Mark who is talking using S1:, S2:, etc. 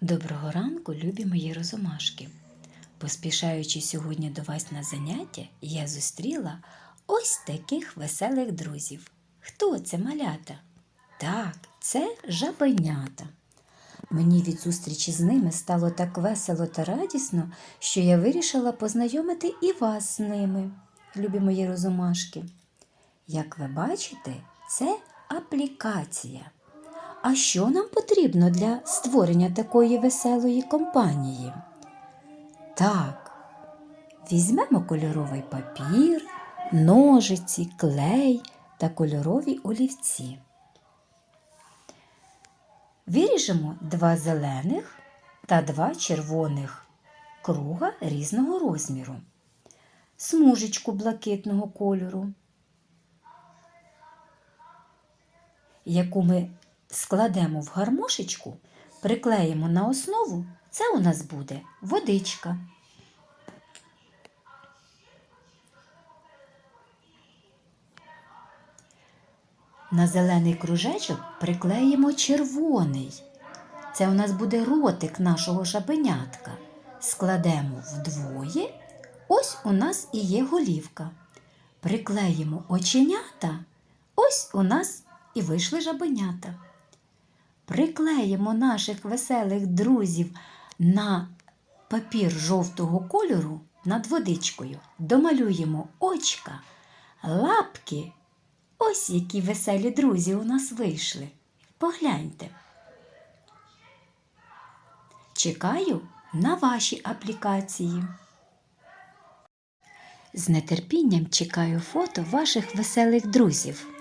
S1: Доброго ранку, любі мої розумашки. Поспішаючи сьогодні до вас на заняття, я зустріла ось таких веселих друзів. Хто це малята? Так, це жабенята. Мені від зустрічі з ними стало так весело та радісно, що я вирішила познайомити і вас з ними, любі мої розумашки. Як ви бачите, це аплікація. А що нам потрібно для створення такої веселої компанії? Так, візьмемо кольоровий папір, ножиці, клей та кольорові олівці. Виріжемо два зелених та два червоних круга різного розміру, смужечку блакитного кольору, яку ми складемо в гармошечку, приклеїмо на основу, це у нас буде водичка. На зелений кружечок приклеїмо червоний. Це у нас буде ротик нашого жабенятка. Складемо вдвоє. Ось у нас і є голівка. Приклеїмо оченята. Ось у нас і вийшли жабенята. Приклеїмо наших веселих друзів на папір жовтого кольору над водичкою. Домалюємо очка, лапки. Ось які веселі друзі у нас вийшли. Погляньте. Чекаю на ваші аплікації. З нетерпінням чекаю фото ваших веселих друзів.